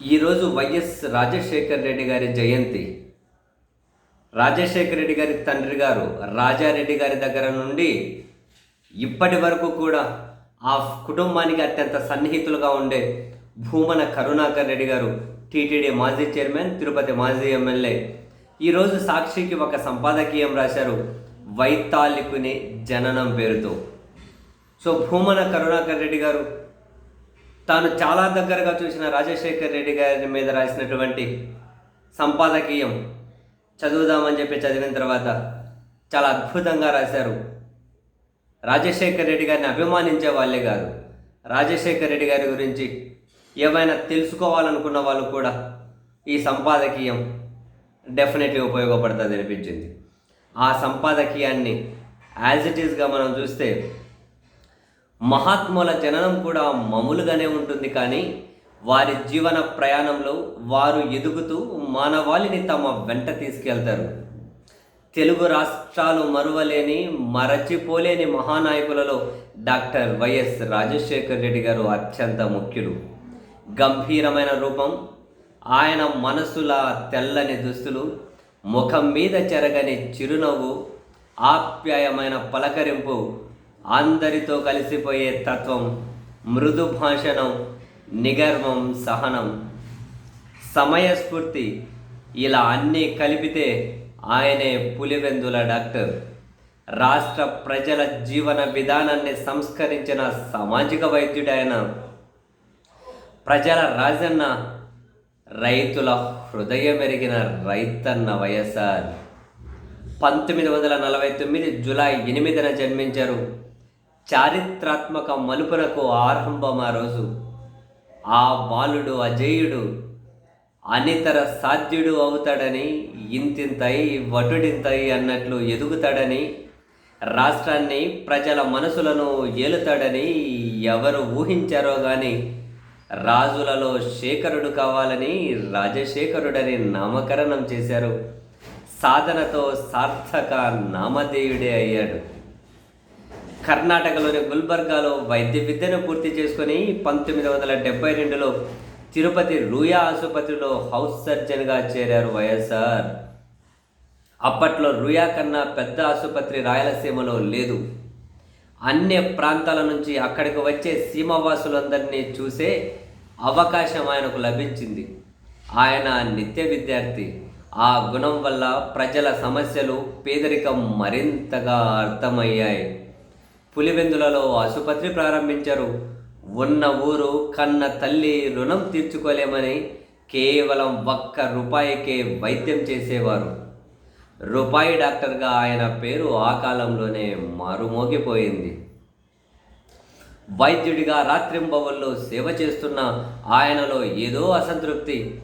ఈరోజు వైఎస్ రాజశేఖర్ రెడ్డి గారి జయంతి. రాజశేఖర్ రెడ్డి గారి తండ్రి గారు రాజారెడ్డి గారి దగ్గర నుండి ఇప్పటి వరకు కూడా ఆ కుటుంబానికి అత్యంత సన్నిహితులుగా ఉండే భూమన కరుణాకర్ రెడ్డి గారు టీటీడీ మాజీ చైర్మన్ తిరుపతి మాజీ ఎమ్మెల్యే. ఈరోజు సాక్షికి ఒక సంపాదకీయం రాశారు వైతాళికుని జననం పేరుతో. సో భూమన కరుణాకర్ రెడ్డి గారు తాను చాలా దగ్గరగా చూసిన రాజశేఖర్ రెడ్డి గారి మీద రాసినటువంటి సంపాదకీయం చదువుదామని చెప్పి చదివిన తర్వాత చాలా అద్భుతంగా రాశారు. రాజశేఖర్ రెడ్డి గారిని అభిమానించే వాళ్ళే కాదు. రాజశేఖర్ రెడ్డి గారి గురించి ఏమైనా తెలుసుకోవాలనుకున్న వాళ్ళు కూడా ఈ సంపాదకీయం డెఫినెట్లీ ఉపయోగపడుతుంది అనిపించింది. ఆ సంపాదకీయాన్ని యాజ్ ఇట్ ఈస్గా మనం చూస్తే మహాత్ముల జననం కూడా మామూలుగానే ఉంటుంది కానీ వారి జీవన ప్రయాణంలో వారు ఎదుగుతూ మానవాళిని తమ వెంట తీసుకెళ్తారు. తెలుగు రాష్ట్రాలు మరువలేని మరచిపోలేని మహానాయకులలో డాక్టర్ వైఎస్ రాజశేఖర్ రెడ్డి గారు అత్యంత ముఖ్యులు. గంభీరమైన రూపం ఆయన మనసుల తెల్లని దుస్తులు ముఖం మీద చెరగని చిరునవ్వు ఆప్యాయమైన పలకరింపు అందరితో కలిసిపోయే తత్వం మృదు భాషణం నిగర్వం సహనం. సమయస్ఫూర్తి ఇలా అన్నీ కలిపితే ఆయనే పులివెందుల డాక్టర్. రాష్ట్ర ప్రజల జీవన విధానాన్ని సంస్కరించిన సామాజిక వైద్యుడైన ప్రజల రాజన్న రైతుల హృదయం ఎరిగిన రైతన్న వైఎస్ఆర్. పంతొమ్మిది వందల నలభై తొమ్మిది జూలై ఎనిమిదిన జన్మించారు చారిత్రాత్మక మలుపునకు ఆరంభం ఆ రోజు. ఆ బాలుడు అజేయుడు అనితర సాధ్యుడు అవుతాడని ఇంతింతై వటుడింతై అన్నట్లు ఎదుగుతాడని రాష్ట్రాన్ని ప్రజల మనసులను ఏలుతాడని ఎవరు ఊహించారో కానీ రాజులలో శేఖరుడు కావాలని రాజశేఖరుడని నామకరణం చేశారు. సాధనతో సార్థక నామధేయుడే అయ్యాడు. కర్ణాటకలోని గుల్బర్గాలో వైద్య విద్యను పూర్తి చేసుకొని పంతొమ్మిది వందల డెబ్బై రెండులో తిరుపతి రూయా ఆసుపత్రిలో హౌస్ సర్జన్గా చేరారు వైఎస్ఆర్. అప్పట్లో రూయా కన్నా పెద్ద ఆసుపత్రి రాయలసీమలో లేదు. అన్ని ప్రాంతాల నుంచి అక్కడికి వచ్చే సీమవాసులందరినీ చూసే అవకాశం ఆయనకు లభించింది. ఆయన నిత్య విద్యార్థి. ఆ గుణం వల్ల ప్రజల సమస్యలు పేదరికం మరింతగా అర్థమయ్యాయి. పులివెందులలో ఆసుపత్రి ప్రారంభించారు. ఉన్న ఊరు కన్న తల్లి రుణం తీర్చుకోలేమని కేవలం ఒక్క రూపాయికే వైద్యం చేసేవారు. రూపాయి డాక్టర్గా ఆయన పేరు ఆ కాలంలోనే మారుమోగిపోయింది. వైద్యుడిగా రాత్రింబవల్లో సేవ చేస్తున్న ఆయనలో ఏదో అసంతృప్తి.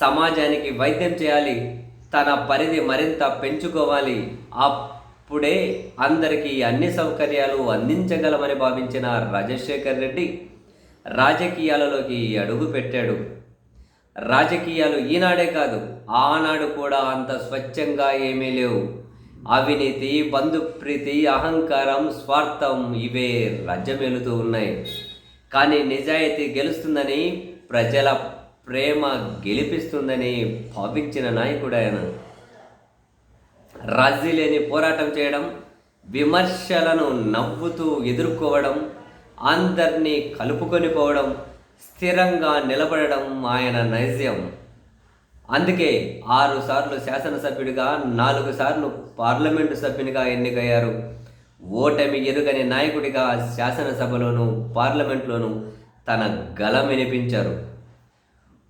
సమాజానికి వైద్యం చేయాలి తన పరిధి మరింత పెంచుకోవాలి ఆ అప్పుడే అందరికీ అన్ని సౌకర్యాలు అందించగలమని భావించిన రాజశేఖర్ రెడ్డి రాజకీయాలలోకి అడుగు పెట్టాడు. రాజకీయాలు ఈనాడే కాదు ఆనాడు కూడా అంత స్వచ్ఛంగా ఏమీ లేవు. అవినీతి బంధుప్రీతి అహంకారం స్వార్థం ఇవే రాజ్యమేలుతూ ఉన్నాయి. కానీ నిజాయితీ గెలుస్తుందని ప్రజల ప్రేమ గెలిపిస్తుందని భావించిన నాయకుడు ఆయన. రాజీ లేని పోరాటం చేయడం విమర్శలను నవ్వుతూ ఎదుర్కోవడం అందరినీ కలుపుకొని పోవడం స్థిరంగా నిలబడడం ఆయన నైజం. అందుకే ఆరు సార్లు శాసనసభ్యుడిగా నాలుగు సార్లు పార్లమెంటు సభ్యునిగా ఎన్నికయ్యారు. ఓటమి ఎరుగని నాయకుడిగా శాసనసభలోను పార్లమెంట్లోనూ తన గలం వినిపించారు.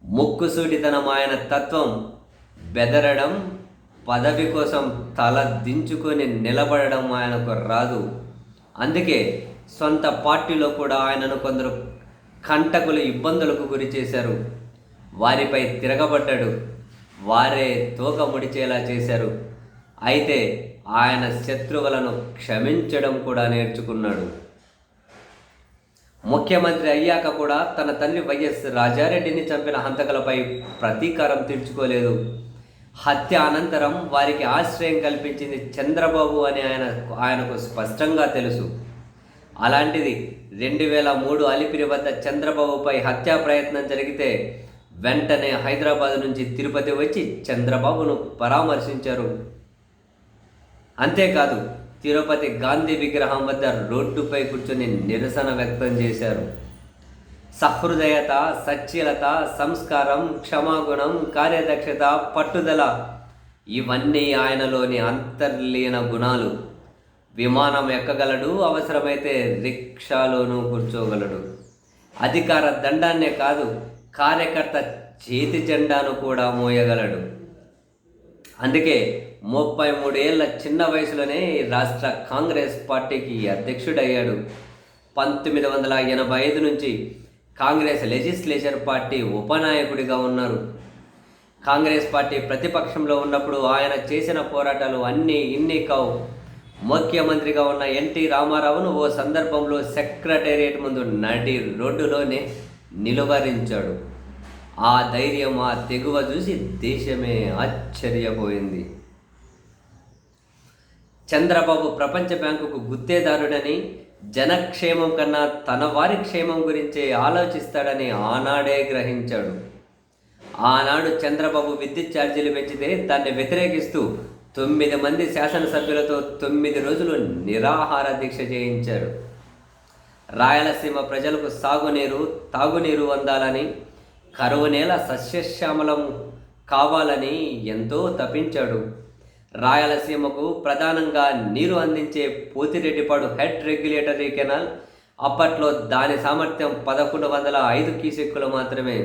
ముక్కుసూటితనం ఆయన తత్వం. బెదరడం పదవి కోసం తల దించుకొని నిలబడడం ఆయనకు రాదు. అందుకే సొంత పార్టీలో కూడా ఆయనను కొందరు కంటకులు ఇబ్బందులకు గురి చేశారు. వారిపై తిరగబడ్డాడు. వారే తోక ముడిచేలా చేశారు. అయితే ఆయన శత్రువులను క్షమించడం కూడా నేర్చుకున్నాడు. ముఖ్యమంత్రి అయ్యాక కూడా తన తల్లి వైఎస్ రాజారెడ్డిని చంపిన హంతకులపై ప్రతీకారం తీర్చుకోలేదు. హత్య అనంతరం వారికి ఆశ్రయం కల్పించింది చంద్రబాబు అని ఆయన ఆయనకు స్పష్టంగా తెలుసు. అలాంటిది రెండు వేల మూడు అలిపిరి వద్ద చంద్రబాబుపై హత్యా ప్రయత్నం జరిగితే వెంటనే హైదరాబాద్ నుంచి తిరుపతి వచ్చి చంద్రబాబును పరామర్శించారు. అంతేకాదు తిరుపతి గాంధీ విగ్రహం వద్ద రోడ్డుపై కూర్చొని నిరసన వ్యక్తం చేశారు. సహృదయత సచ్యలత సంస్కారం క్షమాగుణం కార్యదక్షత పట్టుదల ఇవన్నీ ఆయనలోని అంతర్లీన గుణాలు. విమానం ఎక్కగలడు? అవసరమైతే రిక్షాలోనూ కూర్చోగలడు. అధికార దండాన్నే కాదు కార్యకర్త చేతి జెండాను కూడా మోయగలడు. అందుకే ముప్పై మూడేళ్ళ చిన్న వయసులోనే రాష్ట్ర కాంగ్రెస్ పార్టీకి అధ్యక్షుడయ్యాడు. పంతొమ్మిది వందల ఎనభై ఐదు నుంచి కాంగ్రెస్ లెజిస్లేచర్ పార్టీ ఉపనాయకుడిగా ఉన్నారు. కాంగ్రెస్ పార్టీ ప్రతిపక్షంలో ఉన్నప్పుడు ఆయన చేసిన పోరాటాలు అన్నీ ఇన్ని కావు. ముఖ్యమంత్రిగా ఉన్న ఎన్టీ రామారావును ఓ సందర్భంలో సెక్రటేరియట్ ముందు నడి రోడ్డులోనే నిలువరించాడు. ఆ ధైర్యం ఆ తెగువ చూసి దేశమే ఆశ్చర్యపోయింది. చంద్రబాబు ప్రపంచ బ్యాంకుకు గుత్తేదారుడని జనక్షేమం కన్నా తన వారి క్షేమం గురించే ఆలోచిస్తాడని ఆనాడే గ్రహించాడు. ఆనాడు చంద్రబాబు విద్యుత్ ఛార్జీలు పెంచితే దాన్ని వ్యతిరేకిస్తూ తొమ్మిది మంది శాసనసభ్యులతో తొమ్మిది రోజులు నిరాహార దీక్ష చేయించాడు. రాయలసీమ ప్రజలకు సాగునీరు తాగునీరు అందాలని కరువు నేల సస్యశ్యామలం కావాలని ఎంతో తప్పించాడు రాయలసీమకు ప్రధానంగా నీరు అందించే పోతిరెడ్డిపాడు హెడ్ రెగ్యులేటరీ కెనాల్ అప్పట్లో దాని సామర్థ్యం పదకొండు వందల ఐదు క్యూసెక్కులు మాత్రమే.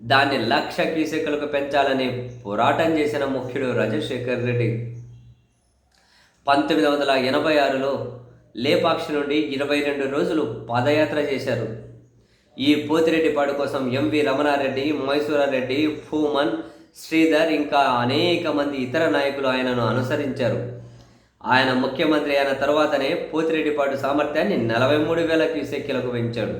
దాన్ని లక్ష క్యూసెక్కులకు పెంచాలని పోరాటం చేసిన ముఖ్యుడు రాజశేఖర్ రెడ్డి. పంతొమ్మిది వందల ఎనభై ఆరులో లేపాక్షి నుండి ఇరవై రెండు రోజులు పాదయాత్ర చేశారు. ఈ పోతిరెడ్డిపాడు కోసం ఎంవి రమణారెడ్డి మైసూరారెడ్డి ఫూమన్ శ్రీధర్ ఇంకా అనేక మంది ఇతర నాయకులు ఆయనను అనుసరించారు. ఆయన ముఖ్యమంత్రి అయిన తర్వాతనే పోతిరెడ్డిపాటు సామర్థ్యాన్ని నలభై మూడు వేల క్యూసెక్యులకు పెంచాడు.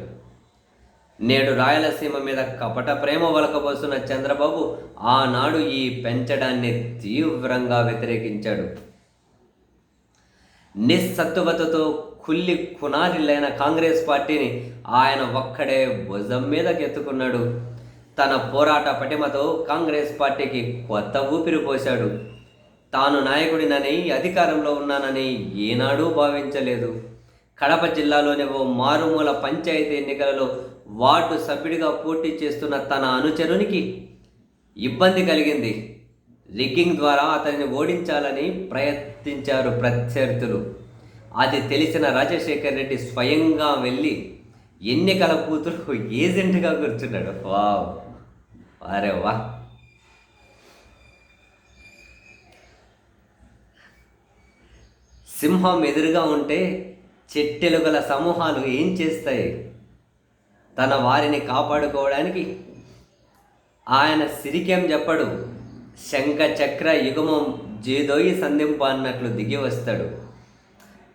నేడు రాయలసీమ మీద కపట ప్రేమ వలకబోస్తున్న చంద్రబాబు ఆనాడు ఈ పెంచడాన్ని తీవ్రంగా వ్యతిరేకించాడు. నిస్సత్తువతతో కుల్లి కునారిల్లైన కాంగ్రెస్ పార్టీని ఆయన ఒక్కడే భుజం మీదకి ఎత్తుకున్నాడు తన పోరాట పటిమతో కాంగ్రెస్ పార్టీకి కొత్త ఊపిరి పోశాడు. తాను నాయకుడినని అధికారంలో ఉన్నానని ఏనాడూ భావించలేదు. కడప జిల్లాలోని ఓ మారుమూల పంచాయతీ ఎన్నికలలో వార్డు సభ్యుడిగా పోటీ చేస్తున్న తన అనుచరునికి ఇబ్బంది కలిగింది. రిగ్గింగ్ ద్వారా అతన్ని ఓడించాలని ప్రయత్నించారు ప్రత్యర్థులు. అది తెలిసిన రాజశేఖర్ రెడ్డి స్వయంగా వెళ్ళి ఎన్నికల కూతురు ఏజెంట్గా కూర్చున్నాడు. వావ్. అరే వా. సింహం ఎదురుగా ఉంటే చెట్టెలుగల సమూహాలు ఏం చేస్తాయి? తన వారిని కాపాడుకోవడానికి ఆయన సిరికేం చెప్పడు. శంఖ చక్ర యుగమం జేదోయి సంధింప అన్నట్లు దిగి వస్తాడు.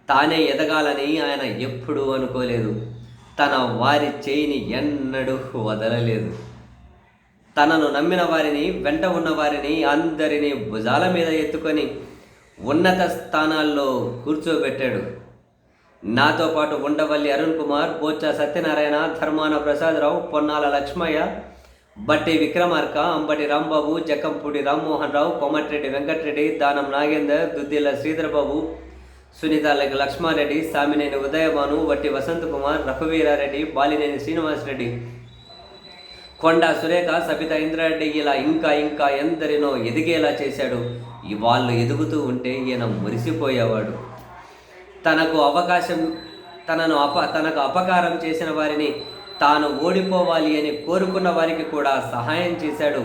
తానే ఎదగాలని ఆయన ఎప్పుడూ అనుకోలేదు. తన వారి చేయిని ఎన్నడూ వదలలేదు. తనను నమ్మిన వారిని వెంట ఉన్న వారిని అందరినీ భుజాల మీద ఎత్తుకొని ఉన్నత స్థానాల్లో కూర్చోబెట్టాడు. నాతో పాటు ఉండవల్లి అరుణ్ కుమార్ బోచ్చా సత్యనారాయణ ధర్మాన ప్రసాదరావు పొన్నాల లక్ష్మయ్య బట్టి విక్రమార్క అంబటి రాంబాబు జక్కంపూడి రామ్మోహన్ రావు కోమటిరెడ్డి వెంకటరెడ్డి దానం నాగేందర్ దుద్దిల్ల శ్రీధర్బాబు సునీత లక్ష్మారెడ్డి సామినేని ఉదయభాను వట్టి వసంత్ కుమార్ రఘువీరారెడ్డి బాలినేని శ్రీనివాసరెడ్డి. కొండ సురేఖ సబిత ఇంద్రారెడ్డి ఇలా ఇంకా ఇంకా ఎందరినో ఎదిగేలా చేశాడు. వాళ్ళు ఎదుగుతూ ఉంటే ఈయన మురిసిపోయేవాడు. తనకు అవకాశం తనను అప తనకు అపకారం చేసిన వారిని తాను ఓడిపోవాలి అని కోరుకున్న వారికి కూడా సహాయం చేశాడు.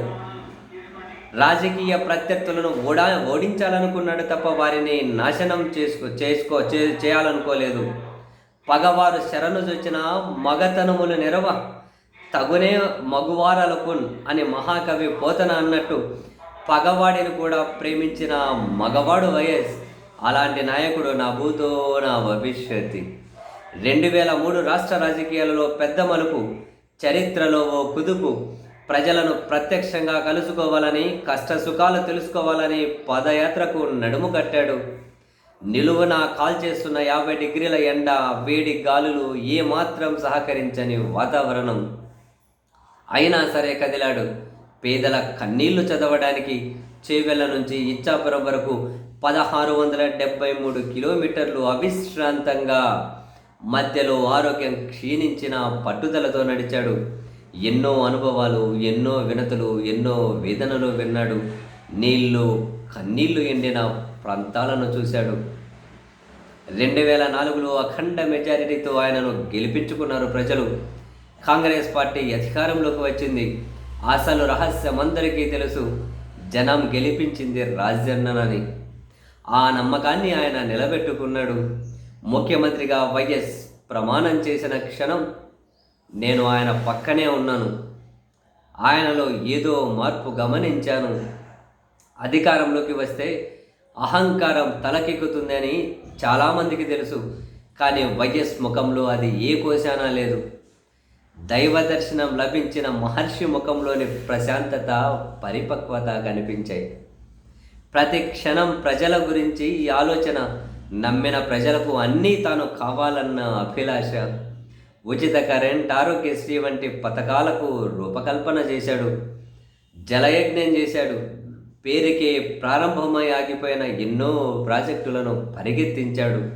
రాజకీయ ప్రత్యర్థులను ఓడా ఓడించాలనుకున్నాడు తప్ప వారిని నాశనం చేసుకో చేసుకో చేయాలనుకోలేదు. పగవారు శరణు చొచ్చిన మగతనములు నెరవ తగునే మగువారలకున్ అని మహాకవి పోతన అన్నట్టు పగవాడిని కూడా ప్రేమించిన మగవాడు వైఎస్. అలాంటి నాయకుడు నా భూతో నా భవిష్యత్తు. రెండు వేల మూడు రాష్ట్ర రాజకీయాలలో పెద్ద మలుపు చరిత్రలో ఓ కుదుపు ప్రజలను ప్రత్యక్షంగా కలుసుకోవాలని కష్ట సుఖాలు తెలుసుకోవాలని పదయాత్రకు నడుము కట్టాడు. నిలువున కాల్ చేస్తున్న యాభై డిగ్రీల ఎండ వేడి గాలులు ఏమాత్రం సహకరించని వాతావరణం. అయినా సరే కదిలాడు. పేదల కన్నీళ్ళు చదవడానికి చేవెళ్ళ నుంచి ఇచ్చాపురం వరకు పదహారు వందల డెబ్బై మూడు కిలోమీటర్లు అవిశ్రాంతంగా మధ్యలో ఆరోగ్యం క్షీణించిన పట్టుదలతో నడిచాడు. ఎన్నో అనుభవాలు ఎన్నో వినతులు ఎన్నో వేదనలు విన్నాడు. నీళ్ళు కన్నీళ్ళు ఎండిన ప్రాంతాలను చూశాడు. రెండు వేల నాలుగులో అఖండ మెజారిటీతో ఆయనను గెలిపించుకున్నారు ప్రజలు. కాంగ్రెస్ పార్టీ అధికారంలోకి వచ్చింది. అసలు రహస్యం అందరికీ తెలుసు జనం గెలిపించింది రాజన్ననని. ఆ నమ్మకాన్ని ఆయన నిలబెట్టుకున్నాడు. ముఖ్యమంత్రిగా వైఎస్ ప్రమాణం చేసిన క్షణం నేను ఆయన పక్కనే ఉన్నాను. ఆయనలో ఏదో మార్పు గమనించాను. అధికారంలోకి వస్తే అహంకారం తలకెక్కుతుందని చాలామందికి తెలుసు కానీ వైఎస్ ముఖంలో అది ఏ కోశానా లేదు. దైవ దర్శనం లభించిన మహర్షి ముఖంలోని ప్రశాంతత పరిపక్వత కనిపించాయి. ప్రతి క్షణం ప్రజల గురించి ఈ ఆలోచన నమ్మిన ప్రజలకు అన్నీ తాను కావాలన్న అభిలాష ఉచిత కరెంట్ ఆరోగ్యశ్రీ వంటి పథకాలకు రూపకల్పన చేశాడు. జలయజ్ఞం చేశాడు. పేరుకే ప్రారంభమై ఆగిపోయిన ఎన్నో ప్రాజెక్టులను పరిగెత్తించాడు.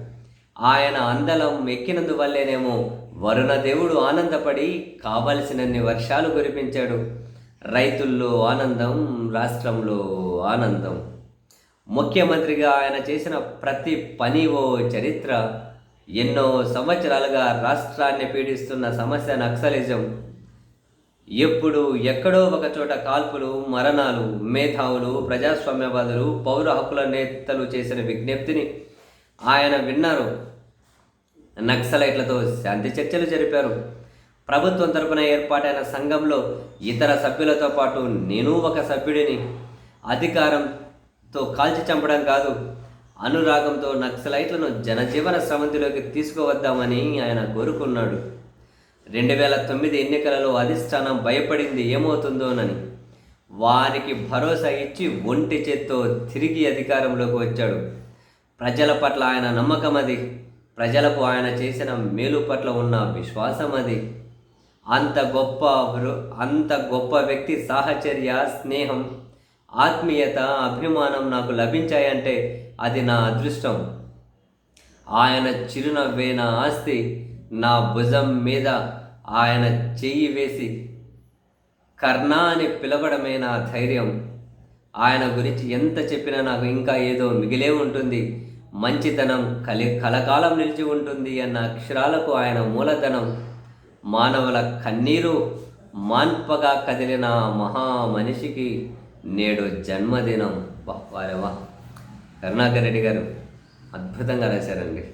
ఆయన అందలం ఎక్కినందువల్లేనేమో వరుణదేవుడు ఆనందపడి కావలసినన్ని వర్షాలు కురిపించాడు. రైతుల్లో ఆనందం రాష్ట్రంలో ఆనందం. ముఖ్యమంత్రిగా ఆయన చేసిన ప్రతి పని ఓ చరిత్ర. ఎన్నో సంవత్సరాలుగా రాష్ట్రాన్ని పీడిస్తున్న సమస్య నక్సలిజం. ఎప్పుడు ఎక్కడో ఒక చోట కాల్పులు మరణాలు మేధావులు ప్రజాస్వామ్యవాదులు పౌర హక్కుల నేతలు చేసిన విజ్ఞప్తిని ఆయన విన్నారు. నక్సలైట్లతో శాంతి చర్చలు జరిపారు. ప్రభుత్వం తరపున ఏర్పాటైన సంఘంలో ఇతర సభ్యులతో పాటు నేను ఒక సభ్యుడిని. అధికారంతో కాల్చి చంపడం కాదు అనురాగంతో నక్సలైట్లను జనజీవన సమితిలోకి తీసుకువద్దామని ఆయన కోరుకున్నాడు. రెండు వేల తొమ్మిది ఎన్నికలలో అధిష్టానం భయపడింది ఏమవుతుందోనని. వారికి భరోసా ఇచ్చి ఒంటి చేత్తో తిరిగి అధికారంలోకి వచ్చాడు. ప్రజల పట్ల ఆయన నమ్మకం అది ప్రజలకు ఆయన చేసిన మేలు పట్ల ఉన్న విశ్వాసం అది అంత గొప్ప అంత గొప్ప వ్యక్తి సాహచర్య స్నేహం ఆత్మీయత అభిమానం నాకు లభించాయంటే అది నా అదృష్టం. ఆయన చిరునవ్వే నా ఆస్తి నా భుజం మీద ఆయన చెయ్యి వేసి కర్ణ అని పిలవడమే నా ధైర్యం. ఆయన గురించి ఎంత చెప్పినా నాకు ఇంకా ఏదో మిగిలే ఉంటుంది. మంచితనం కలి కలకాలం నిలిచి ఉంటుంది అన్న అక్షరాలకు ఆయన మూలధనం. మానవుల కన్నీరు మాన్పగా కదిలిన మహా మనిషికి నేడు జన్మదినం. వారెవా? కరుణాకర్ రెడ్డి గారు అద్భుతంగా రాశారండి.